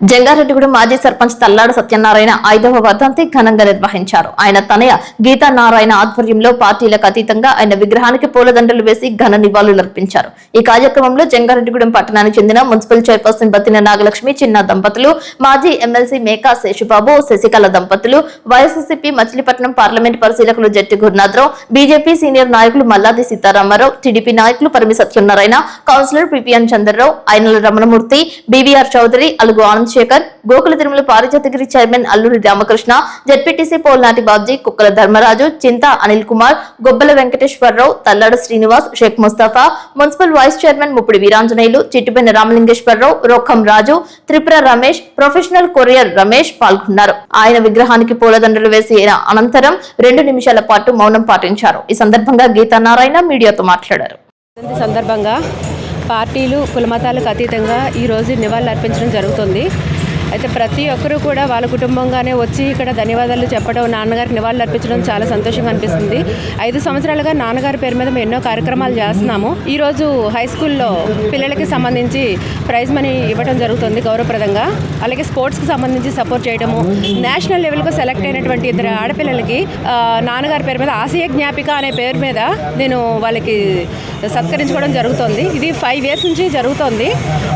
జంగారెడ్డిగూడెం మాజీ సర్పంచ్ తల్లాడు సత్యనారాయణ ఐదవ వర్ధంతి ఘనంగా నిర్వహించారు. ఆయన తనయ గీతా నారాయణ ఆధ్వర్యంలో పార్టీలకు అతీతంగా ఆయన విగ్రహానికి పూలదండలు వేసి ఘన నివాళులర్పించారు ఈ కార్యక్రమంలో జంగారెడ్డిగూడెం పట్టణానికి చెందిన మున్సిపల్ చైర్పర్సన్ బతిన నాగలక్ష్మి చిన్న దంపతులు మాజీ ఎమ్మెల్సీ మేకా శేషుబాబు శశికళ దంపతులు వైఎస్సీపీ మచిలీపట్నం పార్లమెంట్ పరిశీలకులు జట్టి గురునాథరావు బీజేపీ సీనియర్ నాయకులు మల్లాది సీతారామారావు టీడీపీ నాయకులు పరిమి సత్యనారాయణ కౌన్సిలర్ పిపిఎన్ చంద్రరావు ఆయన Ramanamurthy BVR Chowdary Alugu Anand Rajasekhar Gokula Tirumala Parijathagiri chairman Alluri Ramakrishna ZPTC Polnati Babji Kukkala Dharmaraju Chinta Anil Kumar Gobbala Venkateswararao Tallada Srinivas Shaik Mustafa municipal vice chairman Muppidi Veeranjaneyulu Chittipenna Ramalingeswararao Rokkam Raju Tripura Ramesh professional courier Ramesh పాల్గొన్నారు. ఆయన విగ్రహానికి పూలదండలు వేసిన అనంతరం రెండు నిమిషాల పాటు మౌనం పాటించారు. ఈ సందర్భంగా గీతా నారాయణ మీడియాతో మాట్లాడారు. సందర్భంగా పార్టీలు కులమతాలకు అతీతంగా ఈరోజు నివాళులు అర్పించడం జరుగుతుంది. అయితే ప్రతి ఒక్కరూ కూడా వాళ్ళ కుటుంబంగానే వచ్చి ఇక్కడ ధన్యవాదాలు చెప్పడం నాన్నగారికి నివాళులు అర్పించడం చాలా సంతోషంగా అనిపిస్తుంది. ఐదు సంవత్సరాలుగా నాన్నగారి పేరు మీద మేము ఎన్నో కార్యక్రమాలు చేస్తున్నాము. ఈరోజు హై స్కూల్లో పిల్లలకి సంబంధించి ప్రైజ్ మనీ ఇవ్వడం జరుగుతుంది గౌరవప్రదంగా. అలాగే స్పోర్ట్స్కి సంబంధించి సపోర్ట్ చేయడము నేషనల్ లెవెల్కు సెలెక్ట్ అయినటువంటి ఇద్దరు ఆడపిల్లలకి నాన్నగారి పేరు మీద ఆసియా జ్ఞాపిక అనే పేరు మీద నేను వాళ్ళకి సత్కరించుకోవడం జరుగుతుంది. ఇది ఫైవ్ ఇయర్స్ నుంచి జరుగుతోంది.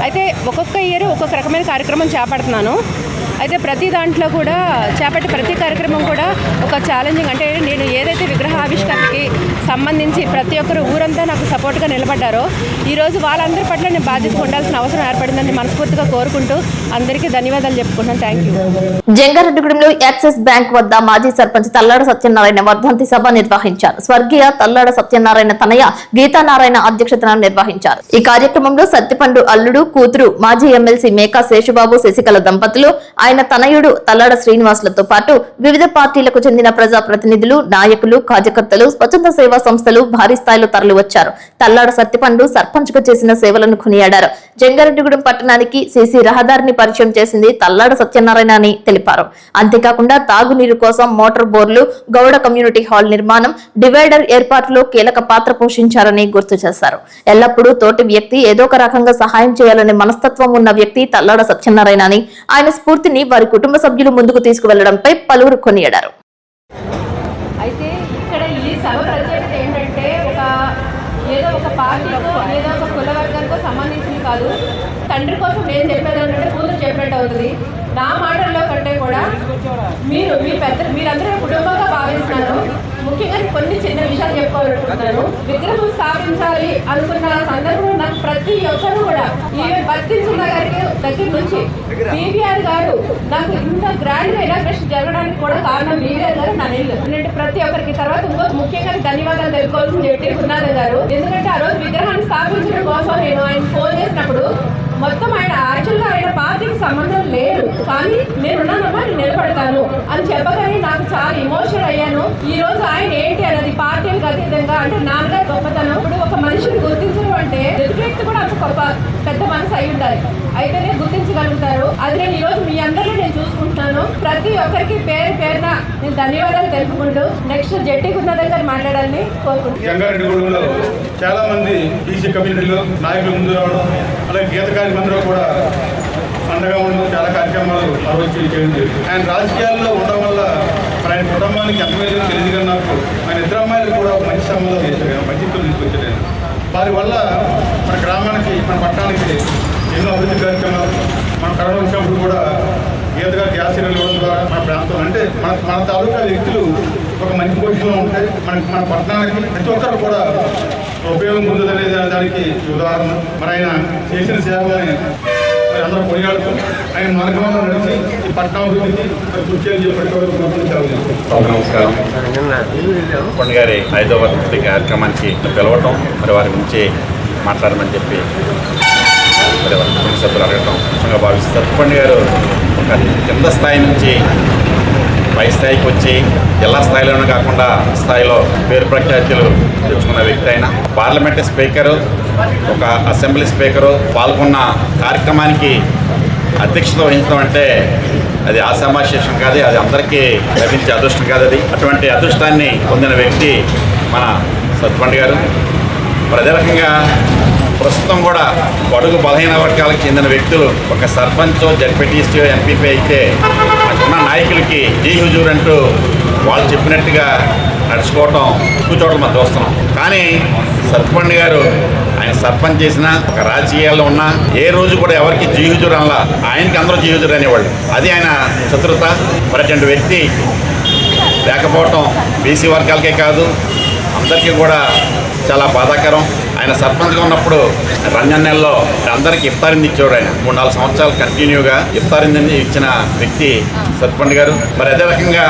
అయితే ఒక్కొక్క ఇయర్ ఒక్కొక్క రకమైన కార్యక్రమం చేపడుతున్నాను. ¿no? అయితే ప్రతి దాంట్లో కూడా చేపట్టే ప్రతి కార్యక్రమం కూడా ఒక ఛాలెంజింగ్ అంటే నేను ఏదైతే విగ్రహావిష్కరణకి సంబంధించి ప్రతి ఒక్కరు ఊరంతా నాకు సపోర్ట్గా నిలబడ్డారో ఈరోజు వాళ్ళందరి పట్ల నేను బాధ్యత ఉండాల్సిన అవసరం ఏర్పడిందని మనస్ఫూర్తిగా కోరుకుంటూ అందరికీ ధన్యవాదాలు చెప్పుకుంటున్నాను. థ్యాంక్ యూ జంగారెడ్డిగూడెంలో యాక్సిస్ బ్యాంక్ వద్ద మాజీ సర్పంచ్ తల్లాడ సత్యనారాయణ వర్ధంతి సభ నిర్వహించారు. స్వర్గీయ తల్లాడ సత్యనారాయణ తనయ గీతానారాయణ అధ్యక్షతన నిర్వహించారు. ఈ కార్యక్రమంలో సత్తిపండు అల్లుడు కూతురు మాజీ ఎమ్మెల్సీ మేకా శేషుబాబు శశికళ దంపతులు ఆయన తనయుడు తల్లాడ శ్రీనివాసులతో పాటు వివిధ పార్టీలకు చెందిన ప్రజా ప్రతినిధులు నాయకులు కార్యకర్తలు స్వచ్ఛంద సేవా సంస్థలు భారీ స్థాయిలో తరలివచ్చారు. తల్లాడ సత్తిపండు సర్పంచ్ చేసిన సేవలను కొనియాడారు. జంగారెడ్డిగూడెం పట్టణానికి సీసీ రహదారిని పరిచయం చేసింది తల్లాడ సత్యనారాయణ అని తెలిపారు. అంతేకాకుండా తాగునీరు కోసం మోటార్ బోర్లు గౌడ కమ్యూనిటీ హాల్ నిర్మాణం డివైడర్ ఏర్పాటులో కీలక పాత్ర పోషించారని గుర్తు చేశారు. ఎల్లప్పుడూ తోటి వ్యక్తి ఏదో ఒక రకంగా సహాయం చేయాలనే మనస్తత్వం ఉన్న వ్యక్తి తల్లాడ సత్యనారాయణ అని ఆయన స్ఫూర్తిని వారి కుటుంబ సభ్యులు ముందుకు తీసుకువెళ్ళడంపై పలువురు కొనియాడారు. అయితే ఇక్కడ ఈ సభ ప్రత్యేకత ఏంటంటే ఒక ఏదో ఒక పార్టీకో ఏదో ఒక కుల వర్గానికో సంబంధించింది కాదు. తండ్రి కోసం నేను చెప్పేది ఏంటంటే కూతురు చెప్పినట్టు అవుతుంది. నా మాటల్లో కంటే కూడా మీరు మీ పెద్ద మీరందరూ కుటుంబంగా భావిస్తున్నాను ముఖ్యంగా కొన్ని చిన్న విషయాలు చెప్పుకోవాలనుకుంటున్నాను. విగ్రహం స్థాపించాలి అనుకున్న సందర్భంలో నాకు ప్రతి ఒక్కరు కూడా ఈవెన్ బత్తించున్న గారికి దగ్గర నుంచి బీబీఆర్ గారు నాకు ఇంత గ్రాండ్ ఇనాగ్రేషన్ జరగడానికి కూడా కారణం బీబీఆర్ గారు నా ఇల్లు ఎందుకంటే ప్రతి ఒక్కరికి తర్వాత ఇంకో ముఖ్యంగా ధన్యవాదాలు తెలుసుకోవాల్సింది చెప్పి గురునాథ గారు. ఎందుకంటే ఆ రోజు విగ్రహాన్ని స్థాపించడం కోసం నేను ఆయన ఫోన్ చేసినప్పుడు మొత్తం ఆయన యాక్చువల్గా ఆయన పార్టీకి సంబంధం లేదు. కానీ నేనున్నానమ్మా నేను నిలబడతాను అని చెప్పగానే నాకు చాలా ఇమోషనల్ అయ్యాను. ఈ రోజు ఆయన ఏంటి అన్నది పార్టీలకు అతీతంగా అంటే నాన్నగారి గొప్పతనం. ఇప్పుడు ఒక మనిషిని గుర్తించడం అంటే ఎదుటి వ్యక్తి కూడా అంత గొప్ప పెద్ద మనసు అయి ఉండాలి. అయితేనే గుర్తించగలుగుతారు. అది నేను ఈ రోజు మీ అందరినీ నేను చూసుకుంటున్నాను. ప్రతి ఒక్కరికి పేరు పేరున నేను ధన్యవాదాలు తెలుపుకుంటూ నెక్స్ట్ జట్టి గురునాథ్ గారు మాట్లాడాలని కోరుకుంటున్నాను. చాలా మంది బీసీ కమ్యూనిటీలో నాయకులు ముందు రావడం అలాగే గీతకారి కార్యక్రమంలో కూడా అండగా ఉండడం చాలా కార్యక్రమాలు ఆ చేయడం జరిగింది. ఆయన రాజకీయాల్లో ఉండడం వల్ల మరి ఆయన కుటుంబానికి ఎంత మేలు తెలియదు కానీ నాకు ఆయన ఇద్దరు అమ్మాయిలు కూడా మంచి సంబంధం చేశారు. మంచి తీసుకొచ్చారు. వారి వల్ల మన గ్రామానికి మన పట్టణానికి ఎన్నో అభివృద్ధి కార్యక్రమాలు మన కరోనా వచ్చినప్పుడు కూడా గీతగా గ్యాస్ సిలిండర్ ఇవ్వడం ద్వారా మన ప్రాంతం అంటే మన మన తాలూకా వ్యక్తులు ఒక మంచి పొజిషన్లో ఉంటే మన మన పట్టణానికి ప్రతి ఒక్కరు కూడా ఉపయోగం పొందుదనే దానికి ఉదాహరణ. మరి ఆయన చేసిన సేవలని మరి అందరూ కొనియాడుతూ ఆయన మార్గంలో నడిచి ఈ పట్టణాభివృద్ధికి మరి కృషి చేయాలని నమస్కారం. పండు గారి ఐదవ నుంచి కార్యక్రమానికి పిలవటం మరి వారి గురించి మాట్లాడమని చెప్పి మరి వారి కుటుంబ సభ్యులు అడగటం ముఖ్యంగా భావిస్తారు పండు గారు ఒక కింద స్థాయి నుంచి పై స్థాయికి వచ్చి జిల్లా స్థాయిలోనే కాకుండా స్థాయిలో పేరు ప్రఖ్యాతులు తెచ్చుకున్న వ్యక్తి అయిన పార్లమెంట్ స్పీకరు ఒక అసెంబ్లీ స్పీకరు పాల్గొన్న కార్యక్రమానికి అధ్యక్షత వహించడం అంటే అది ఆశామాశేషం కాదు అది అందరికీ లభించే అదృష్టం కాదు అది. అటువంటి అదృష్టాన్ని పొందిన వ్యక్తి మన సత్పండ్ గారు. ప్రజలకంగా ప్రస్తుతం కూడా బడుగు బలహీన వర్గాలకు చెందిన వ్యక్తులు ఒక సర్పంచ్ జడ్పీటీసీ ఎంపీపీ అయితే అక్కడున్న నాయకులకి జీ హుజూర్ అంటూ వాళ్ళు చెప్పినట్టుగా నడుచుకోవటం ఎక్కువ చోట్ల మనం చూస్తున్నాం కానీ సర్పంచ్ గారు ఆయన సర్పంచ్ చేసిన ఒక రాజకీయాల్లో ఉన్న ఏ రోజు కూడా ఎవరికి జీహుజురు అనలా ఆయనకి అందరూ జీహుజురు అనేవాళ్ళు. అది ఆయన శత్రుత. మరి అటువంటి వ్యక్తి లేకపోవటం బీసీ వర్గాలకే కాదు అందరికీ కూడా చాలా బాధాకరం. ఆయన సర్పంచ్గా ఉన్నప్పుడు రంజాన్ నెలలో అందరికీ ఇఫ్తారింది ఇచ్చేవాడు ఆయన? మూడు నాలుగు సంవత్సరాలు కంటిన్యూగా ఇఫ్తారింది ఇచ్చిన వ్యక్తి సర్పంచ్ గారు. మరి అదే రకంగా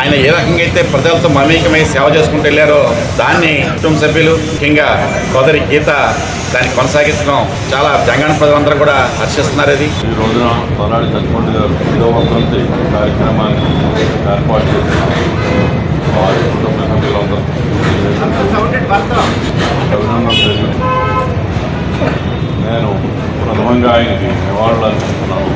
ఆయన ఏ రకంగా అయితే ప్రజలతో మమేకమై సేవ చేసుకుంటూ వెళ్ళారో దాన్ని కుటుంబ సభ్యులు ముఖ్యంగా సోదరి గీత దాన్ని కొనసాగించడం చాలా తెలంగాణ ప్రజలందరూ కూడా హర్షిస్తున్నారు అది ఈ రోజున తలాడి సత్పండి గారు కార్యక్రమాన్ని ఏర్పాటు చేసిన వారి కుటుంబ సభ్యులందరూ. అభినందన నేను ప్రథమంగా ఆయనకి నివాళులు అర్పిస్తున్నాను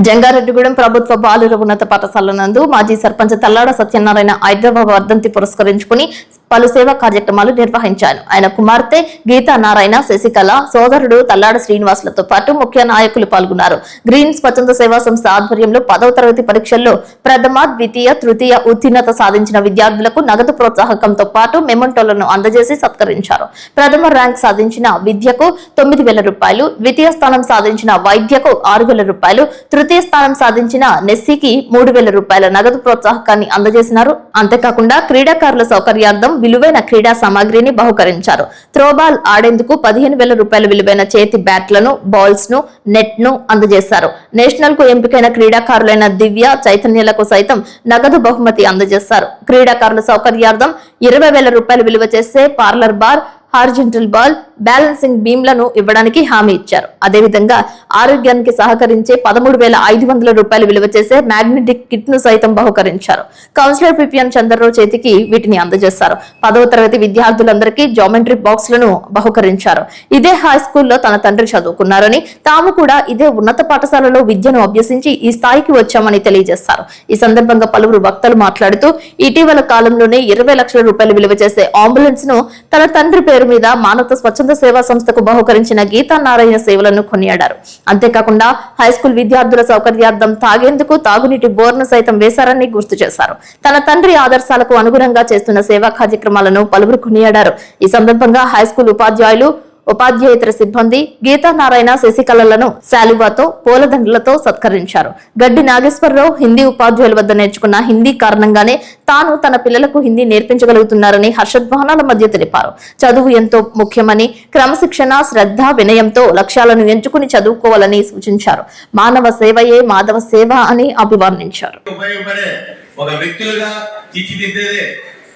జంగారెడ్డిగూడెం ప్రభుత్వ బాలుర ఉన్నత పాఠశాల నందు మాజీ సర్పంచ్ తల్లాడ సత్యనారాయణ హైదరాబాద్ వర్ధంతి పురస్కరించుకుని పలు సేవా కార్యక్రమాలు నిర్వహించారు. ఆయన కుమార్తె గీతా నారాయణ శశికళ సోదరుడు తల్లాడ శ్రీనివాసులతో పాటు ముఖ్య నాయకులు పాల్గొన్నారు. గ్రీన్ స్వచ్ఛంద సేవా సంస్థ ఆధ్వర్యంలో పదవ తరగతి పరీక్షల్లో ప్రథమ ద్వితీయ తృతీయ ఉత్తీర్ణత సాధించిన విద్యార్థులకు నగదు ప్రోత్సాహకంతో పాటు మెమంటోలను అందజేసి సత్కరించారు. ప్రథమ ర్యాంక్ సాధించిన విద్యకు తొమ్మిది వేల రూపాయలు ద్వితీయ స్థానం సాధించిన వైద్యకు ఆరు వేల రూపాయలు తృతీయ స్థానం సాధించిన నెస్సీకి మూడు వేల రూపాయల నగదు ప్రోత్సాహకాన్ని అందజేసినారు. అంతేకాకుండా క్రీడాకారుల సౌకర్యార్థం విలువైన క్రీడా సామాగ్రిని బహుకరించారు. త్రోబాల్ ఆడేందుకు పదిహేను వేల రూపాయల విలువైన చేతి బ్యాట్లను బాల్స్ను నెట్ను అందజేశారు. నేషనల్కు ఎంపికైన క్రీడాకారులైన దివ్య చైతన్యలకు సైతం నగదు బహుమతి అందజేశారు. క్రీడాకారుల సౌకర్యార్థం ఇరవై వేల రూపాయలు విలువ చేసే parallel bar horizontal bar balancing బీమ్లను ఇవ్వడానికి హామీ ఇచ్చారు. అదేవిధంగా ఆరోగ్యానికి సహకరించే పదమూడు వేల ఐదు వందల రూపాయలు విలువ చేసే మ్యాగ్నెటిక్ కిట్ను సైతం బహుకరించారు. కౌన్సిలర్ పిపిఎన్ చంద్రరావు చేతికి వీటిని అందజేశారు. పదవ తరగతి విద్యార్థులందరికీ జామెట్రీ బాక్స్లను బహుకరించారు. ఇదే హై స్కూల్లో తన తండ్రి చదువుకున్నారని తాము కూడా ఇదే ఉన్నత పాఠశాలలో విద్యను అభ్యసించి ఈ స్థాయికి వచ్చామని తెలియజేశారు. ఈ సందర్భంగా పలువురు వక్తలు మాట్లాడుతూ ఇటీవల కాలంలోనే ఇరవై లక్షల రూపాయలు విలువ చేసే అంబులెన్స్ను తన తండ్రి పేరు మీద మానవత స్వచ్ఛంద సేవా సంస్థకు బహుకరించిన గీతా నారాయణ సేవలను కొనియాడారు. అంతేకాకుండా హై స్కూల్ విద్యార్థుల సౌకర్యార్థం తాగేందుకు తాగునీటి బోర్ను సైతం వేశారని గుర్తు చేశారు. తన తండ్రి ఆదర్శాలకు అనుగుణంగా చేస్తున్న సేవా కార్యక్రమాలను పలువురు కొనియాడారు. ఈ సందర్భంగా హై స్కూల్ ఉపాధ్యాయులు ఉపాధ్యాయేతర సిబ్బంది గీతా నారాయణ శశికళలను శాలువాతో పూలదండలతో సత్కరించారు. గడ్డి నాగేశ్వరరావు హిందీ ఉపాధ్యాయుల వద్ద నేర్చుకున్న హిందీ కారణంగానే తాను తన పిల్లలకు హిందీ నేర్పించగలుగుతున్నారని హర్షధ్వానాల మధ్య తెలిపారు. చదువు ఎంతో ముఖ్యమని క్రమశిక్షణ శ్రద్ధ వినయంతో లక్ష్యాలను ఎంచుకుని చదువుకోవాలని సూచించారు. మానవ సేవయే మాధవ సేవ అని అభివర్ణించారు. ఒక వ్యక్తులుగా తీర్చిదిద్దేదే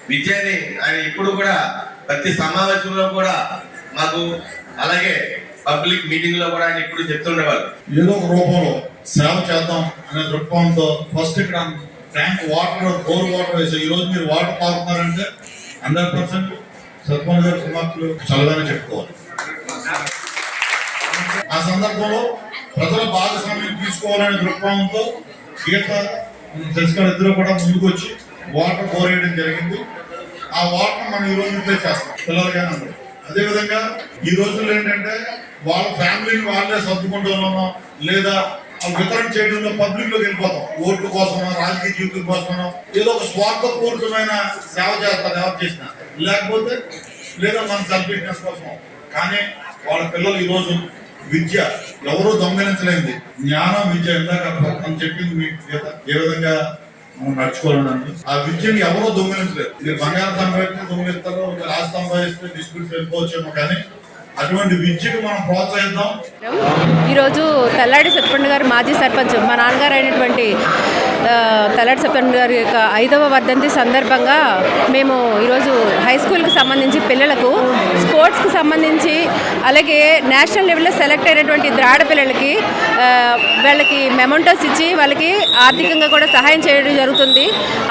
విద్యని ఆయన ఇప్పుడు కూడా ప్రతి సమావేశంలో కూడా మాకు అలాగే పబ్లిక్ మీటింగ్లో కూడా ఆయన ఇప్పుడు చెప్తుండేవాళ్ళు. ఏదో ఒక రూపంలో సేవ చేద్దాం అనే దృక్పథంతో ఫస్ట్ ఇక్కడ ట్యాంక్ వాటర్ బోర్ వాటర్ వేసాం ఈ రోజు మీరు వాటర్ తాగుతున్నారంటే హండ్రెడ్ పర్సెంట్ సత్మన్ గారి కుమార్తెలు చల్లగానే చెప్పుకోవాలి. ఆ సందర్భంలో ప్రజల భాగస్వామ్యం తీసుకోవాలనే దృక్పథంతో గీత తెలుసుకున్న ఇద్దరు కూడా ముందుకు వచ్చి వాటర్ బోర్ వేయడం జరిగింది. ఆ వాటర్ మనం ఈ రోజు రిప్లేస్ చేస్తాం. పిల్లలకైనా అందరూ. అదేవిధంగా ఈ రోజుల్లో ఏంటంటే వాళ్ళ ఫ్యామిలీని వాళ్ళే సర్దుకుంటూ ఉన్నాం లేదా వితరణ చేయడంలో పబ్లిక్లోకి వెళ్ళిపోతాం. ఓట్లు కోసమో రాజకీయ జీవితం కోసమో ఏదో ఒక స్వార్థపూరితమైన సేవ చేస్తారు ఎవరు చేసిన. లేకపోతే లేదా మన సెల్ఫిష్నెస్ కోసం కానీ వాళ్ళ పిల్లలు ఈరోజు విద్య ఎవరూ దొంగలించలేంది జ్ఞానం విద్య ఇందాక మనం చెప్పింది మీ ఏ విధంగా మనం నడుచుకోవాలని ఆ విద్యను ఎవరో దొంగిలించలేదు. మీరు బంగారు సంపాదిస్తే దొంగిలిస్తారో మీరు ఆస్తి సంపాదిస్తే డిస్ప్యూట్స్ వెళ్ళిపోవచ్చేమో కానీ అటువంటి విద్యకు మనం ప్రోత్సహిద్దాం. ఈరోజు తల్లాడి సత్పండు గారు మాజీ సర్పంచ్ మా నాన్నగారు అయినటువంటి తెల్లాడి తల్లాడి సత్పండు గారి యొక్క ఐదవ వర్ధంతి సందర్భంగా మేము ఈరోజు హై స్కూల్కి సంబంధించి పిల్లలకు స్పోర్ట్స్కి సంబంధించి అలాగే నేషనల్ లెవెల్లో సెలెక్ట్ అయినటువంటి ద్రాడ పిల్లలకి వాళ్ళకి మెమంటోస్ ఇచ్చి వాళ్ళకి ఆర్థికంగా కూడా సహాయం చేయడం జరుగుతుంది.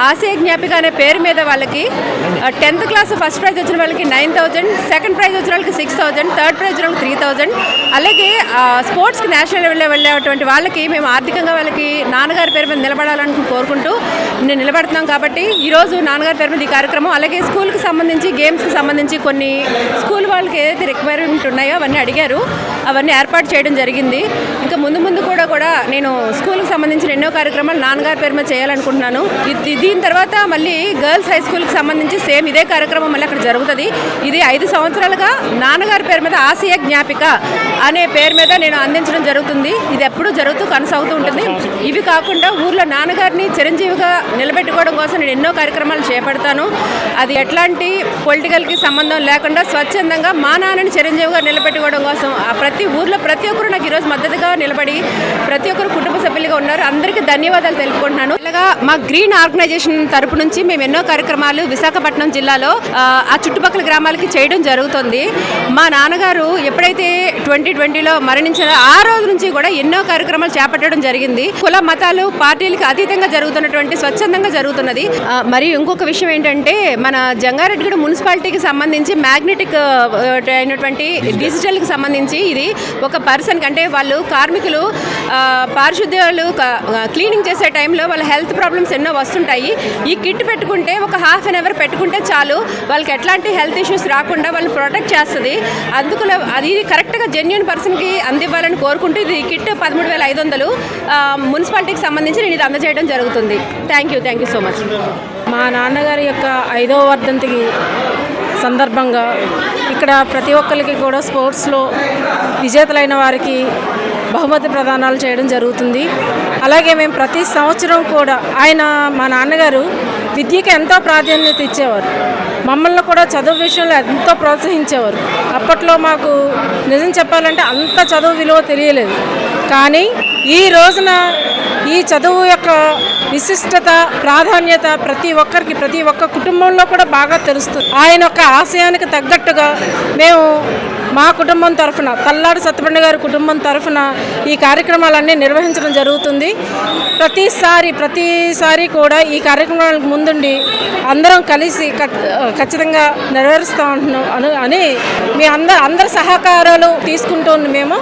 ఆశయ జ్ఞాపిక అనే పేరు మీద వాళ్ళకి టెన్త్ క్లాస్ ఫస్ట్ ప్రైజ్ వచ్చిన వాళ్ళకి నైన్ థౌజండ్ సెకండ్ ప్రైజ్ వచ్చిన వాళ్ళకి సిక్స్ థౌజండ్ థర్డ్ ప్రైజ్ వచ్చిన త్రీ థౌజండ్ అలాగే స్పోర్ట్స్కి నేషనల్ లెవెల్లో వెళ్ళేటువంటి వాళ్ళకి మేము ఆర్థికంగా వాళ్ళకి నాన్నగారి పేరు మీద నిలబడాలని కోరుకుంటూ నేను నిలబడుతున్నాం కాబట్టి ఈరోజు నాన్నగారి పేరు మీద ఈ కార్యక్రమం అలాగే స్కూల్కి సంబంధించి గేమ్స్కి సంబంధించి కొన్ని స్కూల్ వాళ్ళకి ఏదైతే రిక్వైర్మెంట్ ఉన్నాయో అవన్నీ అడిగారు. అవన్నీ ఏర్పాటు చేయడం జరిగింది. ఇంకా ముందు ముందు కూడా కూడా నేను స్కూల్కి సంబంధించిన ఎన్నో కార్యక్రమాలు నాన్నగారి పేరు మీద చేయాలనుకుంటున్నాను. ఇది- దీని తర్వాత మళ్ళీ గర్ల్స్ హై స్కూల్కి సంబంధించి సేమ్ ఇదే కార్యక్రమం మళ్ళీ అక్కడ జరుగుతుంది. ఇది ఐదు సంవత్సరాలుగా నాన్నగారి పేరు మీద ఆసియా జ్ఞాపిక అనే పేరు మీద నేను అందించడం జరుగుతుంది. ఇది ఎప్పుడూ జరుగుతూ కొనసాగుతూ ఉంటుంది. ఇవి కాకుండా ఊర్లో నాన్నగారిని చిరంజీవిగా నిలబెట్టుకోవడం కోసం నేను ఎన్నో కార్యక్రమాలు చేపడతాను. అది ఎట్లాంటి పొలిటికల్కి సంబంధం లేకుండా స్వచ్ఛందంగా మా నాన్నని చిరంజీవిగా నిలబెట్టుకోవడం కోసం ప్రతి ఊర్లో ప్రతి ఒక్కరు నాకు ఈరోజు మద్దతుగా నిలబడి ప్రతి ఒక్కరు కుటుంబ సభ్యులుగా ఉన్నారు. అందరికీ ధన్యవాదాలు తెలుపుకుంటున్నాను. ఇలాగా మా గ్రీన్ ఆర్గనైజేషన్ తరపు నుంచి మేము ఎన్నో కార్యక్రమాలు విశాఖపట్నం జిల్లాలో ఆ, చుట్టుపక్కల గ్రామాలకి చేయడం జరుగుతుంది. మా నాన్న నాన్నగారు ఎప్పుడైతే ట్వంటీ ట్వంటీలో మరణించారో ఆ రోజు నుంచి కూడా ఎన్నో కార్యక్రమాలు చేపట్టడం జరిగింది. కుల మతాలు పార్టీలకు అతీతంగా జరుగుతున్నటువంటి స్వచ్ఛందంగా జరుగుతున్నది. మరియు ఇంకొక విషయం ఏంటంటే మన జంగారెడ్డిగూడ మున్సిపాలిటీకి సంబంధించి మ్యాగ్నెటిక్ అయినటువంటి డిజిటల్కి సంబంధించి ఇది ఒక పర్సన్కి అంటే వాళ్ళు కార్మికులు పారిశుద్ధ్యాలు క్లీనింగ్ చేసే టైంలో వాళ్ళ హెల్త్ ప్రాబ్లమ్స్ ఎన్నో వస్తుంటాయి. ఈ కిట్ పెట్టుకుంటే ఒక హాఫ్ అన్ అవర్ పెట్టుకుంటే చాలు. వాళ్ళకి ఎట్లాంటి హెల్త్ ఇష్యూస్ రాకుండా వాళ్ళని ప్రొటెక్ట్ చేస్తుంది. అందుకు అది కరెక్ట్గా జెన్యున్ పర్సన్కి అందివ్వాలని కోరుకుంటూ ఇది కిట్ పదమూడు వేల ఐదు వందలు మున్సిపాలిటీకి సంబంధించి నేను ఇది అందజేయడం జరుగుతుంది. Thank you thank you so much మా నాన్నగారి యొక్క ఐదవ వర్ధంతికి సందర్భంగా ఇక్కడ ప్రతి ఒక్కరికి కూడా స్పోర్ట్స్లో విజేతలైన వారికి బహుమతి ప్రదానాలు చేయడం జరుగుతుంది. అలాగే మేము ప్రతి సంవత్సరం కూడా ఆయన మా నాన్నగారు విద్యకి ఎంతో ప్రాధాన్యత ఇచ్చేవారు. మమ్మల్ని కూడా చదువు విషయంలో ఎంతో ప్రోత్సహించేవారు. అప్పట్లో మాకు నిజం చెప్పాలంటే అంత చదువు విలువ తెలియలేదు. కానీ ఈ రోజున ఈ చదువు యొక్క విశిష్టత ప్రాధాన్యత ప్రతి ఒక్కరికి ప్రతి ఒక్క కుటుంబంలో కూడా బాగా తెలుస్తుంది. ఆయన యొక్క ఆశయానికి తగ్గట్టుగా మేము మా కుటుంబం తరఫున తల్లాడు సత్యపండ గారి కుటుంబం తరఫున ఈ కార్యక్రమాలన్నీ నిర్వహించడం జరుగుతుంది. ప్రతిసారి ప్రతిసారి కూడా ఈ కార్యక్రమాలకు ముందుండి అందరం కలిసి ఖచ్చితంగా నెరవేరుస్తూ ఉంటున్నాం అని మీ అందరు అందరి సహకారాలు తీసుకుంటూ మేము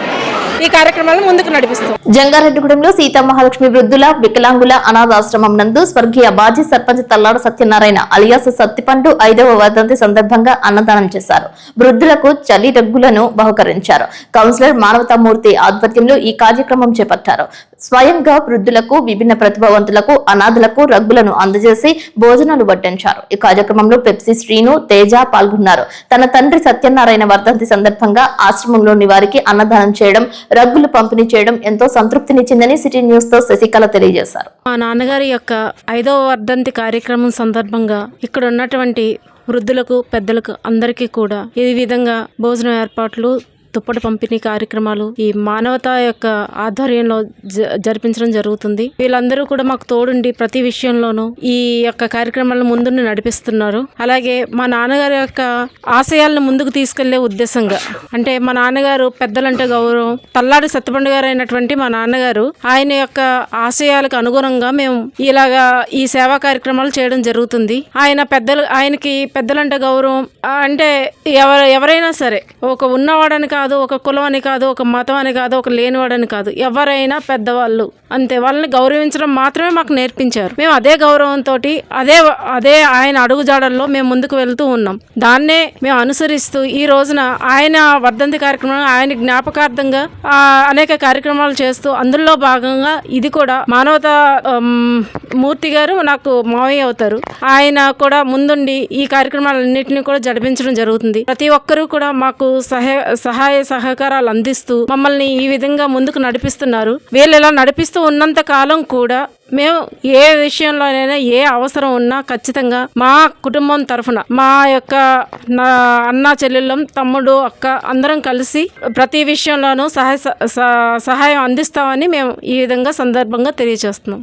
ఈ కార్యక్రమాలను ముందుకు నడిపిస్తాం. జంగారెడ్డిగూడెంలో సీతామహాలక్ష్మి వృద్ధుల వికలాంగుల అనాథాశ్రమం నందు స్వర్గీయ మాజీ సర్పంచ్ తల్లాడ సత్యనారాయణ అలియాస్ సత్తిపండు ఐదవ వర్ధంతి సందర్భంగా అన్నదానం చేశారు. వృద్ధులకు చలి రగ్గులను బహుకరించారు. కౌన్సిలర్ మానవతామూర్తి ఆధ్వర్యంలో ఈ కార్యక్రమం చేపట్టారు. స్వయంగా వృద్ధులకు విభిన్న ప్రతిభావంతులకు అనాథులకు రగ్గులను అందజేసి భోజనాలు వడ్డించారు. ఈ కార్యక్రమంలో పెప్సీ శ్రీను తేజ పాల్గొన్నారు. తన తండ్రి సత్యనారాయణ వర్ధంతి సందర్భంగా ఆశ్రమంలోని వారికి అన్నదానం చేయడం రగ్గులు పంపిణీ చేయడం ఎంతో సంతృప్తినిచ్చిందని సిటీ న్యూస్తో శశికళ తెలియజేశారు. మా నాన్నగారి యొక్క ఐదవ వర్ధంతి కార్యక్రమం సందర్భంగా ఇక్కడ ఉన్నటువంటి వృద్ధులకు పెద్దలకు అందరికీ కూడా ఈ విధంగా భోజన ఏర్పాట్లు దుప్పటి పంపిణీ కార్యక్రమాలు ఈ మానవత యొక్క ఆధ్వర్యంలో జ- జరిపించడం జరుగుతుంది. వీళ్ళందరూ కూడా మాకు తోడుండి ప్రతి విషయంలోనూ ఈ యొక్క కార్యక్రమాలను ముందుండి నడిపిస్తున్నారు. అలాగే మా నాన్నగారి యొక్క ఆశయాలను ముందుకు తీసుకెళ్ళే ఉద్దేశంగా అంటే మా నాన్నగారు పెద్దలంటే గౌరవం. తల్లాడి సత్యపండు గారు అయినటువంటి మా నాన్నగారు ఆయన యొక్క ఆశయాలకు అనుగుణంగా మేము ఇలాగా ఈ సేవా కార్యక్రమాలు చేయడం జరుగుతుంది. ఆయన పెద్దలు ఆయనకి పెద్దలంటే గౌరవం. అంటే ఎవరు ఎవరైనా సరే ఒక ఉన్నవాడని కాదు ఒక కులం అని కాదు ఒక మతం అని కాదు ఒక లేనివాడని కాదు. ఎవరైనా పెద్దవాళ్ళు. అంతే. వాళ్ళని గౌరవించడం మాత్రమే మాకు నేర్పించారు. మేము అదే గౌరవంతో అదే అదే ఆయన అడుగుజాడల్లో మేము ముందుకు వెళ్తూ ఉన్నాం. దాన్నే మేము అనుసరిస్తూ ఈ రోజున ఆయన వర్ధంతి కార్యక్రమం ఆయన జ్ఞాపకార్థంగా అనేక కార్యక్రమాలు చేస్తూ అందులో భాగంగా ఇది కూడా మానవత మూర్తి గారు నాకు మావయ్య అవుతారు. ఆయన కూడా ముందుండి ఈ కార్యక్రమాలన్నింటినీ కూడా జరిపించడం జరుగుతుంది. ప్రతి ఒక్కరూ కూడా మాకు సహాయ సహాయ సహకారాలు అందిస్తూ మమ్మల్ని ఈ విధంగా ముందుకు నడిపిస్తున్నారు. వీళ్ళు ఇలా నడిపిస్తూ ఉన్నంత కాలం కూడా మేము ఏ విషయంలోనైనా ఏ అవసరం ఉన్నా ఖచ్చితంగా మా కుటుంబం తరఫున మా యొక్క నా అన్న చెల్లెళ్ళం తమ్ముడు అక్క అందరం కలిసి ప్రతి విషయంలోనూ సహాయ స- సహాయం అందిస్తామని మేము ఈ విధంగా సందర్భంగా తెలియజేస్తున్నాం.